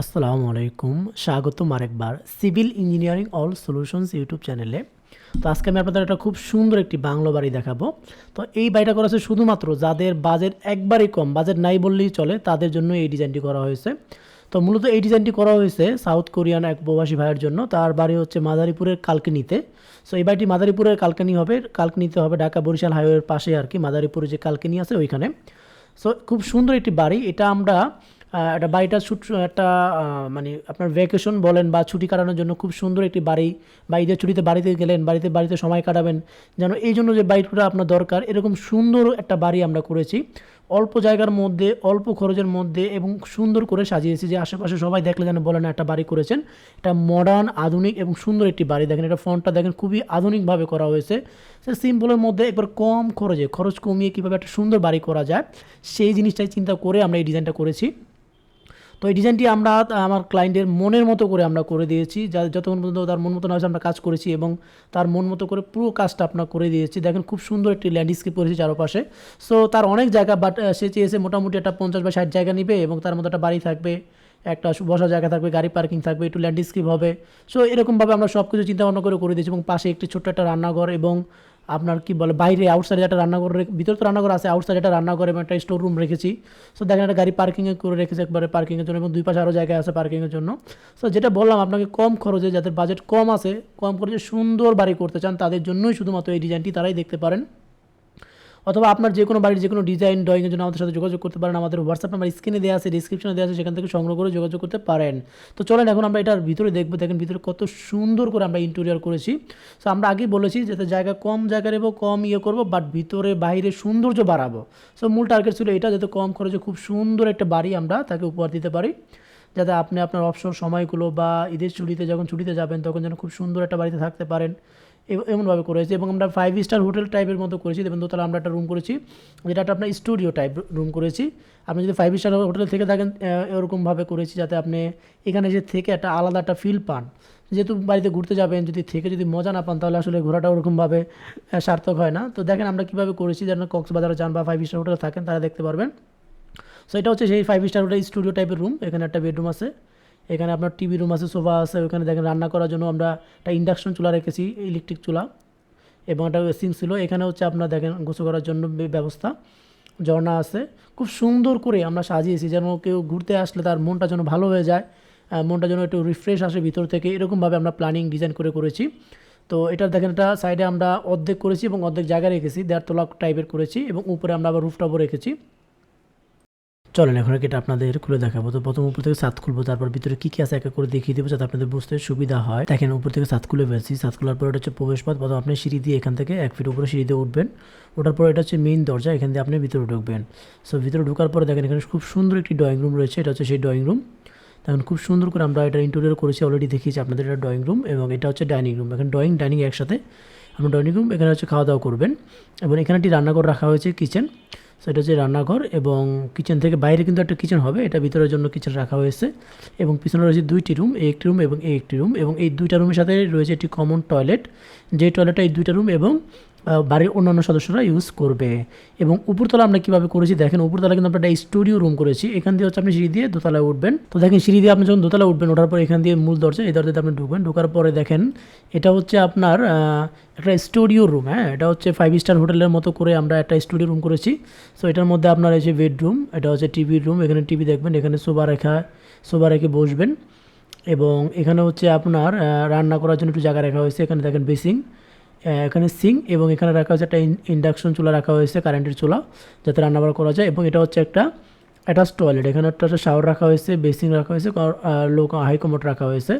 আসসালামু আলাইকুম। স্বাগতম আরেকবার civil engineering all solutions YouTube চ্যানেলে। তো আজকে আমি আপনাদের একটা খুব সুন্দর একটি বাংলো বাড়ি দেখাবো। তো এই বাড়িটা করা হয়েছে শুধুমাত্র যাদের বাজেট একবারই কম বাজেট নাই বললেই চলে, তাদের জন্য এই ডিজাইনটি করা হয়েছে। তো মূলত এই ডিজাইনটি করা হয়েছে সাউথ কোরিয়ান এক প্রবাসী ভাইয়ের জন্য। তার বাড়ি হচ্ছে মাদারীপুরের কালকিনিতে। সো এই বাড়িটি মাদারীপুরের কালকিনি হবে, কালকিনিতে হবে ঢাকা বরিশাল হাইওয়ের পাশে আর কি মাদারীপুরে যে কালকিনি আছে ওইখানে। সো খুব সুন্দর একটি বাড়ি। এটা আমরা একটা বাড়িটা একটা মানে আপনার ভ্যাকেশন বলেন বা ছুটি কাটানোর জন্য খুব সুন্দর একটি বাড়ি বা ঈদের ছুটিতে বাড়িতে গেলেন, বাড়িতে বাড়িতে সময় কাটাবেন, যেন এই জন্য যে বাড়িটা আপনার দরকার, এরকম সুন্দর একটা বাড়ি আমরা করেছি। অল্প জায়গার মধ্যে, অল্প খরচের মধ্যে এবং সুন্দর করে সাজিয়েছি যে আশেপাশে সবাই দেখলে যেন বলেন একটা বাড়ি করেছেন। এটা মডার্ন আধুনিক এবং সুন্দর একটি বাড়ি। দেখেন এটা ফ্রন্টটা দেখেন খুবই আধুনিকভাবে করা হয়েছে। সিম্পলের মধ্যে একবার কম খরচে, খরচ কমিয়ে কীভাবে একটা সুন্দর বাড়ি করা যায়, সেই জিনিসটাই চিন্তা করে আমরা এই ডিজাইনটা করেছি। তো এই ডিজাইনটি আমরা, আমার ক্লায়েন্টের মনের মতো করে আমরা করে দিয়েছি। যা, যতক্ষণ পর্যন্ত তার মন মতো না হয়েছে আমরা কাজ করেছি এবং তার মন মতো করে পুরো কাজটা আপনার করে দিয়েছি। দেখেন খুব সুন্দর একটি ল্যান্ডস্কেপ করেছি চারপাশে। সো তার অনেক জায়গা বাট সে চেয়েছে মোটামুটি একটা পঞ্চাশ বা ষাট জায়গা নিবে এবং তার মধ্যে একটা বাড়ি থাকবে, একটা বসার জায়গা থাকবে, গাড়ি পার্কিং থাকবে, একটু ল্যান্ডস্কেপ হবে। সো এরকমভাবে আমরা সব কিছু চিন্তা ভাবনা করে করে দিয়েছি এবং পাশে একটি ছোট্ট একটা রান্নাঘর এবং আপনার কি বলে, বাইরে আউটসাইডে একটা রান্নাঘর ভিতরে তো রান্নাঘর আছে আউটসাইডে একটা রান্নাঘর এবং একটা স্টোর রুম রেখেছি। সো দেখেন একটা গাড়ি পার্কিংয়ে করে রেখেছি একবারে পার্কিংয়ের জন্য এবং দুই পাশে আরও জায়গায় আছে পার্কিংয়ের জন্য। সো যেটা বললাম, আপনাকে কম খরচে, যাদের বাজেট কম আছে, কম খরচে সুন্দর বাড়ি করতে চান, তাদের জন্যই শুধুমাত্র এই ডিজাইনটি তারাই দেখতে পারেন। অথবা আপনার যে কোনো বাড়ির যে কোনো ডিজাইন ড্রয়িংয়ের জন্য আমাদের সাথে যোগাযোগ করতে পারেন। আমাদের হোয়াটসঅ্যাপ নাম্বার স্ক্রিনে দেওয়া আছে ডিসক্রিপশনে দেওয়া আছে, সেখান থেকে সংগ্রহ করে যোগাযোগ করতে পারেন। তো চলেন এখন আমরা এটার ভিতরে দেখব, দেখেন ভিতরে কত সুন্দর করে আমরা ইন্টেরিয়ার করেছি। সো আমরা আগেই বলেছি যাতে জায়গা কম জায়গা নেব, কম ইয়ে করব বাট ভিতরে বাইরে সৌন্দর্য বাড়াবো। সো মূল টার্গেট ছিল এটা, যাতে কম খরচে খুব সুন্দর একটা বাড়ি আমরা তাকে উপহার দিতে পারি। যাতে আপনি আপনার অবসর সময়গুলো বা ঈদের ছুটিতে, যখন ছুটিতে যাবেন, তখন যেন খুব সুন্দর একটা বাড়িতে থাকতে পারেন। এমনভাবে করেছি এবং আমরা ফাইভ স্টার হোটেল টাইপের মতো করেছি। এবং দোতলা আমরা একটা রুম করেছি যেটা একটা আপনার স্টুডিও টাইপ রুম করেছি। আপনি যদি ফাইভ স্টার হোটেলে থেকে থাকেন এরকমভাবে করেছি যাতে আপনি এখানে যে থেকে একটা আলাদা একটা ফিল পান। যেহেতু বাড়িতে ঘুরতে যাবেন, যদি থেকে যদি মজা না পান, তাহলে আসলে ঘোরাটা ওরকমভাবে সার্থক হয় না। তো দেখেন আমরা কীভাবে করেছি, যেন কক্সবাজারে যান বা ফাইভ স্টার হোটেলে থাকেন, তারা দেখতে পারবেন। সো এটা হচ্ছে সেই ফাইভ স্টার হোটেল স্টুডিও টাইপের রুম এখানে একটা বেডরুম আছে। এখানে আপনার টিভি রুম আছে সোফা আছে, ওখানে দেখেন রান্না করার জন্য আমরা একটা ইন্ডাকশন চুলা রেখেছি ইলেকট্রিক চুলা। এবং একটা সিং ছিল, এখানে হচ্ছে আপনার দেখেন গোসল করার জন্য ব্যবস্থা। ঝর্ণা আছে, খুব সুন্দর করে আমরা সাজিয়েছি, যেন কেউ ঘুরতে আসলে তার মনটা যেন ভালো হয়ে যায় মনটা যেন একটু রিফ্রেশ আসে ভিতর থেকে। এরকমভাবে আমরা প্ল্যানিং ডিজাইন করে করেছি। তো এটা দেখেন এটা সাইডে আমরা অর্ধেক করেছি এবং অর্ধেক জায়গায় রেখেছি দেড়তলা টাইপের করেছি এবং উপরে আমরা আবার রুফটপও রেখেছি। চলেন, এখন এটা আপনাদের খুলে দেখাবো। তো প্রথম উপর থেকে সাত খুলবো, তারপর ভিতরে কি কি আছে একা করে দেখিয়ে দেবো যাতে আপনাদের বুঝতে সুবিধা হয়। দেখেন, উপর থেকে সাত খুলে ফেলছি। সাত খোলার পর এটা হচ্ছে প্রবেশপথ, প্রথম আপনি সিঁড়ি দিয়ে এখান থেকে এক ফিট উপরে সিঁড়ি দিয়ে উঠবেন। ওঠার পর এটা হচ্ছে মেইন দরজা, এখান দিয়ে আপনি ভিতরে ঢুকবেন। সো ভিতরে ঢোকার পরে দেখেন, এখানে খুব সুন্দর একটি ড্রয়িং রুম রয়েছে। এটা হচ্ছে সেই ড্রয়িং রুম দেখেন, খুব সুন্দর করে আমরা এটা ইন্টেরিয়র করেছি অলরেডি দেখিয়েছি আপনাদের এটা ড্রয়িং রুম এবং এটা হচ্ছে ডাইনিং রুম এখানে ড্রয়িং ডাইনিং একসাথে। আমরা ডাইনিং রুম এখানে হচ্ছে খাওয়া দাওয়া করবেন এবং এখানে একটি রান্নাঘর রাখা হয়েছে কিচেন সো এটা হচ্ছে রান্নাঘর এবং কিচেন থেকে বাইরে কিন্তু একটা কিচেন হবে। এটা ভিতরের জন্য কিচেন রাখা হয়েছে এবং পিছনে রয়েছে দুইটি রুম এই একটি রুম এবং এই একটি রুম এবং এই দুইটা রুমের সাথে রয়েছে একটি কমন টয়লেট যে টয়লেটটা এই দুইটা রুম এবং বাড়ির অন্যান্য সদস্যরা ইউজ করবে। এবং উপরতলা আমরা কীভাবে করেছি, দেখেন উপরতলা কিন্তু আমরা একটা স্টুডিও রুম করেছি। এখান দিয়ে হচ্ছে আপনি সিঁড়ি দিয়ে দোতলায় উঠবেন। তো দেখেন সিঁড়ি দিয়ে আপনি যখন দোতলায় উঠবেন, ওঠার পর এখান দিয়ে মূল দরজা, এই দরজাতে আপনি ঢুকবেন। ঢোকার পরে দেখেন, এটা হচ্ছে আপনার একটা স্টুডিও রুম হ্যাঁ? এটা হচ্ছে ফাইভ স্টার হোটেলের মতো করে আমরা একটা স্টুডিও রুম করেছি। সো এটার মধ্যে আপনার এই যে বেডরুম এটা হচ্ছে টিভির রুম এখানে টিভি দেখবেন, এখানে সোফা রেখা সোফা রেখে বসবেন। এবং এখানে হচ্ছে আপনার রান্না করার জন্য একটু জায়গা রাখা হয়েছে। এখানে দেখেন বেসিং এখানে সিং এবং এখানে রাখা হয়েছে একটা ইন্ডাকশন চুলা রাখা হয়েছে কারেন্টের চুলা, যাতে রান্নাবাড়া করা যায়। এবং এটা হচ্ছে একটা অ্যাটাচ টয়লেট এখানে একটা শাওয়ার রাখা হয়েছে বেসিং রাখা হয়েছে লো হাই কমোড রাখা হয়েছে।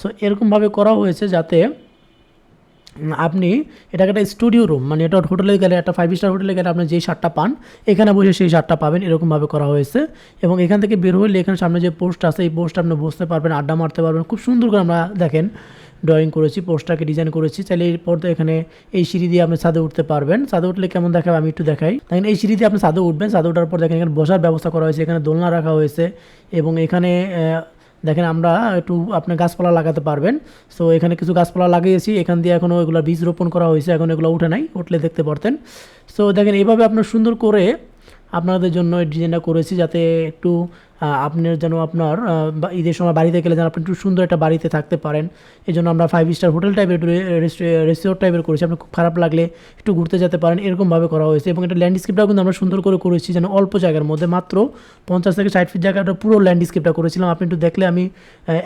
সো এরকমভাবে করা হয়েছে যাতে আপনি এটাকে একটা স্টুডিও রুম মানে এটা হোটেলে গেলে, একটা ফাইভ স্টার হোটেলে গেলে আপনি যেই শার্টটা পান, এখানে বসে সেই শার্টটা পাবেন। এরকমভাবে করা হয়েছে। এবং এখান থেকে বের হলে এখানে সামনে যে পোস্ট আছে, এই পোস্ট আপনি বসতে পারবেন, আড্ডা মারতে পারবেন। খুব সুন্দর করে আমরা দেখেন ড্রয়িং করেছি পোস্টটাকে ডিজাইন করেছি। চাইলে এরপর তো এখানে এই সিঁড়ি দিয়ে আপনি ছাদে উঠতে পারবেন। ছাদে উঠলে কেমন দেখাবে আমি একটু দেখাই। দেখেন, এই সিঁড়ি দিয়ে আপনি ছাদে উঠবেন। ছাদে ওঠার পর দেখেন এখানে বসার ব্যবস্থা করা হয়েছে, এখানে দোলনা রাখা হয়েছে এবং এখানে দেখেন আমরা একটু আপনি গাছপালা লাগাতে পারবেন। সো এখানে কিছু গাছপালা লাগিয়েছি। এখান দিয়ে এখনও এগুলো বীজ রোপণ করা হয়েছে। এখন এগুলো উঠে নাই, উঠলে দেখতে পারতেন। সো দেখেন, এইভাবে আপনার সুন্দর করে আপনাদের জন্য এই ডিজাইনটা করেছি যাতে একটু আপনার যেন আপনার ঈদের সময় বাড়িতে গেলে যেন আপনি একটু সুন্দর একটা বাড়িতে থাকতে পারেন। এই জন্য আমরা ফাইভ স্টার হোটেল টাইপের রেস্টোরেন্ট টাইপের করেছি। আপনি খুব খারাপ লাগলে একটু ঘুরতে যেতে পারেন। এরকমভাবে করা হয়েছে এবং এটা ল্যান্ডস্কেপটাও কিন্তু আমরা সুন্দর করে করেছি যেন অল্প জায়গার মধ্যে। মাত্র পঞ্চাশ থেকে ষাট ফিট জায়গাটা পুরো ল্যান্ডস্কেপটা করেছিলাম। আপনি একটু দেখলে আমি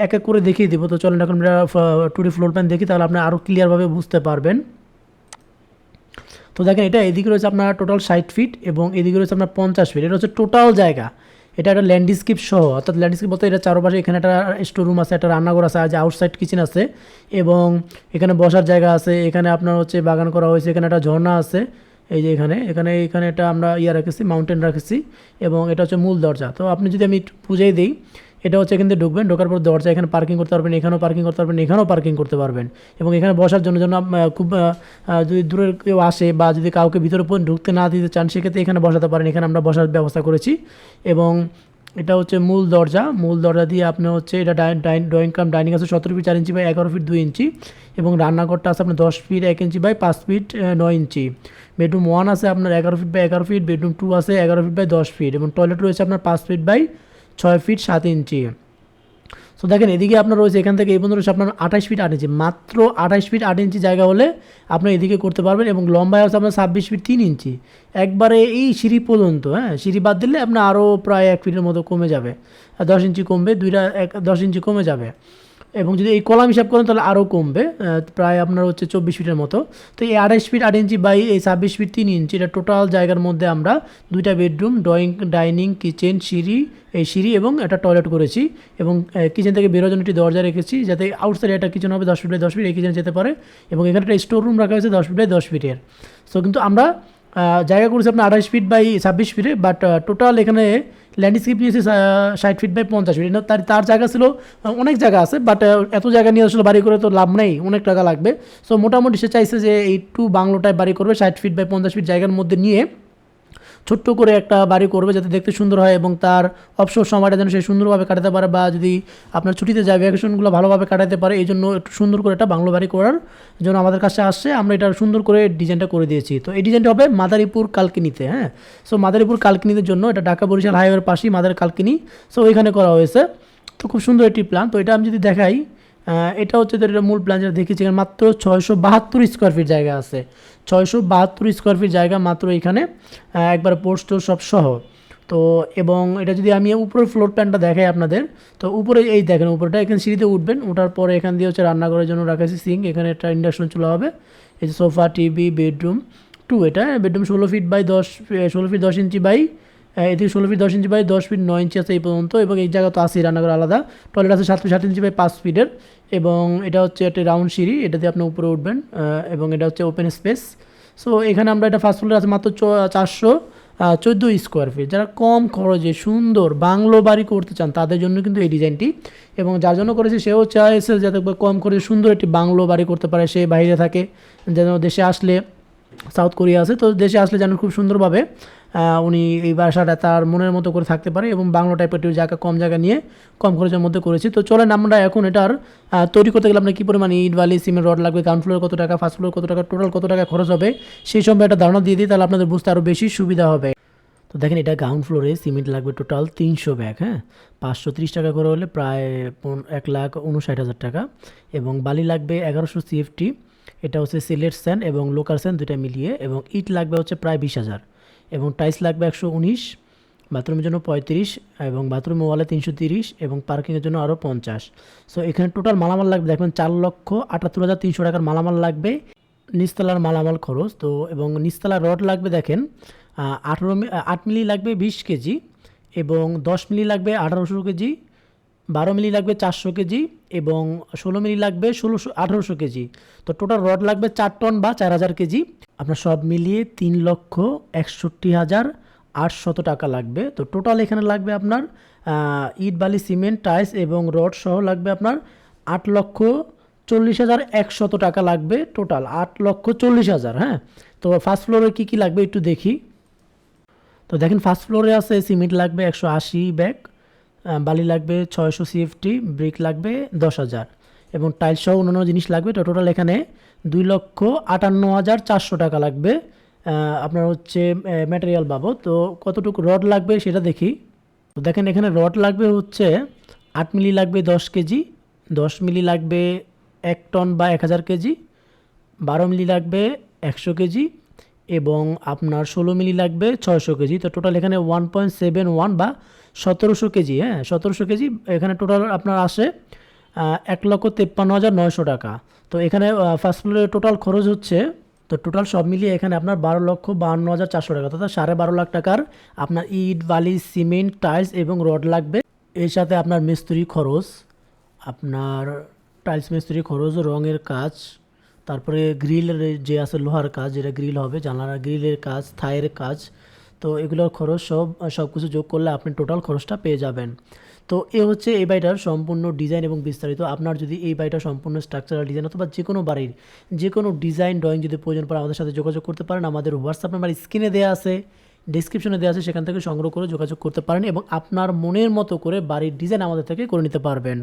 এক এক করে দেখিয়ে দেবো। তো চলেন এখন আমরা টুডি ফ্লোর প্ল্যান দেখি, তাহলে আপনি আরও ক্লিয়ারভাবে বুঝতে পারবেন। তো দেখেন, এটা এদিকে রয়েছে আপনার টোটাল ষাট ফিট এবং এদিকে রয়েছে আপনার পঞ্চাশ ফিট এটা হচ্ছে টোটাল জায়গা। এটা একটা ল্যান্ডস্কেপ সহ, অর্থাৎ ল্যান্ডস্কেপ বলতে এটা চারপাশে এখানে একটা স্টোর রুম আছে, একটা রান্নাঘর আছে আজ আউটসাইড কিচেন আছে এবং এখানে বসার জায়গা আছে, এখানে আপনার হচ্ছে বাগান করা হয়েছে, এখানে একটা ঝর্ণা আছে, এই যে এখানে এখানে এখানে এটা আমরা ইয়ে রাখেছি মাউন্টেন রাখেছি এবং এটা হচ্ছে মূল দরজা। তো আপনি যদি আমি একটু বুঝিয়ে দিই এটা হচ্ছে এখান থেকে ঢুকবেন ঢোকার পর দরজা এখানে পার্কিং করতে পারবেন এখানেও পার্কিং করতে পারবেন এখানেও পার্কিং করতে পারবেন। এবং এখানে বসার জন্য আহ, খুব যদি দূরের কেউ আসে বা যদি কাউকে ভিতরে ঢুকতে না দিতে চান সেক্ষেত্রে এখানে বসাতে পারেন। এখানে আমরা বসার ব্যবস্থা করেছি। এবং এটা হচ্ছে মূল দরজা। মূল দরজা দিয়ে আপনার হচ্ছে এটা ড্রয়িং কাম ডাইনিং আছে সতেরো ফিট চার ইঞ্চি বাই এগারো ফিট দুই ইঞ্চি। এবং রান্নাঘরটা আছে আপনার দশ ফিট এক ইঞ্চি বাই পাঁচ ফিট নয় ইঞ্চি। বেডরুম ওয়ান আছে আপনার এগারো ফিট বাই এগারো ফিট বেডরুম টু আছে এগারো ফিট বাই দশ ফিট এবং টয়লেট রয়েছে আপনার পাঁচ ফিট বাই ছয় ফিট সাত ইঞ্চি তো দেখেন এদিকে আপনার রয়েছে, এখান থেকে এই পর্যন্ত রয়েছে আপনার আঠাশ ফিট আট ইঞ্চি মাত্র আঠাশ ফিট আট ইঞ্চি জায়গা হলে আপনি এদিকে করতে পারবেন এবং লম্বায় হচ্ছে আপনার ছাব্বিশ ফিট তিন ইঞ্চি একবারে এই সিঁড়ি পর্যন্ত হ্যাঁ সিঁড়ি বাদ দিলে আপনার আরও প্রায় এক ফিটের মতো কমে যাবে। দশ ইঞ্চি কমবে, দুইটা, এক, দশ ইঞ্চি কমে যাবে। এবং যদি এই কলাম হিসাব করেন তাহলে আরও কমবে প্রায় আপনার হচ্ছে চব্বিশ ফিটের মতো। তো এই আড়াইশ ফিট আট ইঞ্চি বাই এই ছাব্বিশ ফিট তিন ইঞ্চি, এটা টোটাল জায়গার মধ্যে আমরা দুইটা বেডরুম, ড্রয়িং, ডাইনিং, কিচেন, সিঁড়ি, এই সিঁড়ি এবং একটা টয়লেট করেছি। এবং কিচেন থেকে বেরোর জন্য একটি দরজা রেখেছি যাতে আউটসাইড একটা কিচেন হবে, দশ ফিট বাই দশ ফিট এই কিচেনে যেতে পারে। এবং এখানে একটা স্টোর রুম রাখা হয়েছে দশ ফিট বাই দশ ফিটের। সো কিন্তু আমরা জায়গা করেছি আপনার আড়াইশ ফিট বাই ছাব্বিশ ফিটে বাট টোটাল এখানে ল্যান্ডস্কেপ নিয়েছে ষাট ফিট বাই পঞ্চাশ ফিট তার তার জায়গা ছিল অনেক জায়গা আছে বাট এত জায়গা নিয়ে আসলে বাড়ি করে তো লাভ নেই, অনেক টাকা লাগবে। সো মোটামুটি সে চাইছে যে এই টু বাংলোটায় বাড়ি করবে, ষাট ফিট বাই পঞ্চাশ ফিট জায়গার মধ্যে নিয়ে। ছোট্ট করে একটা বাড়ি করবে যাতে দেখতে সুন্দর হয় এবং তার অবসর সময়টা যেন সে সুন্দরভাবে কাটাতে পারে বা যদি আপনার ছুটিতে যায় ভ্যাকেশনগুলো ভালোভাবে কাটাতে পারে, এই জন্য একটু সুন্দর করে একটা বাংলো বাড়ি করার জন্য আমাদের কাছে আসছে। আমরা এটা সুন্দর করে ডিজাইনটা করে দিয়েছি। তো এই ডিজাইনটা হবে মাদারীপুর কালকিনিতে হ্যাঁ? সো মাদারীপুর কালকিনিদের জন্য এটা ঢাকা বরিশাল হাইওয়ের পাশেই মাদার কালকিনি। সো ওইখানে করা হয়েছে। তো খুব সুন্দর একটি প্ল্যান তো এটা আমি যদি দেখাই এটা হচ্ছে তো এটা মূল প্ল্যান যেটা দেখেছি এখানে মাত্র ছয়শো বাহাত্তর স্কোয়ার ফিট জায়গা আছে। ছয়শো বাহাত্তর স্কোয়ার ফিট জায়গা মাত্র এখানে একবার পোস্ট সব সহ। তো এবং এটা যদি আমি উপরের ফ্লোর প্ল্যানটা দেখাই আপনাদের, তো উপরে এই দেখেন, উপরেটা এখানে সিঁড়িতে উঠবেন ওঠার পরে এখান দিয়ে হচ্ছে রান্নাঘরের জন্য রাখা সিং এখানে একটা ইন্ডাকশন চুলা হবে। এই যে সোফা টিভি বেডরুম টু এটা বেডরুম ষোলো ফিট বাই দশ ষোলো ফিট দশ ইঞ্চি বাই এদিকে ষোলো ফিট দশ ইঞ্চি বাই দশ ফিট নয় ইঞ্চি আছে এই পর্যন্ত এবং এই জায়গা তো আছে রান্নাঘর আলাদা। টয়লেট আছে সাত ফিট সাত ইঞ্চি বাই পাঁচ ফিটের এবং এটা হচ্ছে একটা রাউন্ড সিঁড়ি এটা দিয়ে আপনি উপরে উঠবেন এবং এটা হচ্ছে ওপেন স্পেস সো এখানে আমরা এটা ফার্স্ট ফ্লোরে আছে মাত্র চারশো চোদ্দ স্কোয়ার ফিট যারা কম খরচে সুন্দর বাংলো বাড়ি করতে চান, তাদের জন্য কিন্তু এই ডিজাইনটি। এবং যার জন্য করেছে, সেও চাইছে যাতে কম খরচে সুন্দর একটি বাংলো বাড়ি করতে পারে, সে বাইরে থাকে, যেন দেশে আসলে সাউথ কোরিয়া আছে, তো দেশে আসলে যেন খুব সুন্দরভাবে উনি এই বাসাটা তার মনের মতো করে থাকতে পারে এবং বাংলা টাইপের একটু জায়গা, কম জায়গা নিয়ে কম খরচের মধ্যে করেছি। তো চলেন আমরা এখন এটার তৈরি করতে গেলে আপনার কী পরিমাণ ইট, বালি, সিমেন্ট, রড লাগবে গ্রাউন্ড ফ্লোর কত টাকা ফার্স্ট ফ্লোর কত টাকা টোটাল কত টাকা খরচ হবে, সেই সম্পর্কে একটা ধারণা দিয়ে দিই, তাহলে আপনাদের বুঝতে আরও বেশি সুবিধা হবে। তো দেখেন এটা গ্রাউন্ড ফ্লোরে সিমেন্ট লাগবে টোটাল তিনশো ব্যাগ হ্যাঁ? পাঁচশো ত্রিশ টাকা করে হলে প্রায় এক লাখ উনষাট হাজার টাকা এবং বালি লাগবে এগারোশো সিএফটি এটা হচ্ছে সিলেট স্যান্ড এবং লোকাল স্যান্ড দুটা মিলিয়ে এবং ইট লাগবে হচ্ছে প্রায় বিশ হাজার। এবং টাইলস লাগবে একশো উনিশ, বাথরুমের জন্য পঁয়ত্রিশ এবং বাথরুম ওয়ালে তিনশো তিরিশ এবং পার্কিংয়ের জন্য আরও পঞ্চাশ। সো এখানে টোটাল মালামাল লাগবে, দেখবেন চার লক্ষ আটাত্তর হাজার তিনশো টাকার মালামাল লাগবে, নিচতলার মালামাল খরচ। তো, এবং নিচতলার রড লাগবে, দেখেন আঠেরো আট মিলি লাগবে বিশ কেজি এবং দশ মিলি লাগবে আঠারোশো কেজি। বারো মিলি লাগবে চারশো কেজি এবং ষোলো মিলি লাগবে ষোলোশো, আঠারোশো কেজি। তো টোটাল রড লাগবে চার টন বা চার হাজার কেজি। আপনার সব মিলিয়ে তিন লক্ষ একষট্টি হাজার আটশত টাকা লাগবে। তো টোটাল এখানে লাগবে আপনার ইট, বালি, সিমেন্ট, টাইলস এবং রড সহ লাগবে আপনার আট লক্ষ চল্লিশ হাজার একশত টাকা লাগবে টোটাল আট লক্ষ চল্লিশ হাজার হ্যাঁ? তো ফার্স্ট ফ্লোরে কী কী লাগবে একটু দেখি। তো দেখেন ফার্স্ট ফ্লোরে আছে সিমেন্ট লাগবে একশো আশি ব্যাগ। বালি লাগবে ছয়শো সিএফটি ব্রিক লাগবে দশ হাজার। এবং টাইলস সহ অন্যান্য জিনিস লাগবে টোটাল এখানে দুই লক্ষ আটান্ন হাজার চারশো টাকা লাগবে। আপনার হচ্ছে ম্যাটেরিয়াল বাবদ। তো কতটুকু রড লাগবে সেটা দেখি। তো দেখেন এখানে রড লাগবে হচ্ছে আট মিলি লাগবে দশ কেজি, দশ মিলি লাগবে এক টন বা এক হাজার কেজি, বারো মিলি লাগবে একশো কেজি এবং আপনার ষোলো মিলি লাগবে ছয়শো কেজি। তো টোটাল এখানে ওয়ান পয়েন্ট সেভেন ওয়ান বা সতেরোশো কেজি হ্যাঁ সতেরোশো কেজি, এখানে টোটাল আপনার আসে এক লক্ষ তেপ্পান্ন হাজার নয়শো টাকা। তো এখানে ফার্স্ট ফ্লোরের টোটাল খরচ হচ্ছে, তো টোটাল সব মিলিয়ে এখানে আপনার বারো লক্ষ বাহান্ন হাজার চারশো টাকা। অর্থাৎ সাড়ে বারো লাখ টাকার আপনার ইট, বালি, সিমেন্ট, টাইলস এবং রড লাগবে। এর সাথে আপনার মিস্ত্রি খরচ, আপনার টাইলস মিস্ত্রি খরচ, রঙের কাজ তারপরে গ্রিলের যে আছে লোহার কাজ, যেটা গ্রিল হবে জানালা গ্রিলের কাজ, থায়ের কাজ, তো এগুলোর খরচ সব সব কিছু যোগ করলে আপনি টোটাল খরচটা পেয়ে যাবেন। তো এ হচ্ছে এই বাড়িটার সম্পূর্ণ ডিজাইন এবং বিস্তারিত। আপনার যদি এই বাড়িটা সম্পূর্ণ স্ট্রাকচারাল ডিজাইন অথবা যে কোনো বাড়ির, যে কোনো ডিজাইন ড্রয়িং যদি প্রয়োজন পড়ে, আমাদের সাথে যোগাযোগ করতে পারেন। আমাদের হোয়াটসঅ্যাপ নাম্বার স্ক্রিনে দেওয়া আছে ডিসক্রিপশনে দেওয়া আছে, সেখান থেকে সংগ্রহ করে যোগাযোগ করতে পারেন এবং আপনার মনের মতো করে বাড়ির ডিজাইন আমাদের থেকে করে নিতে পারবেন।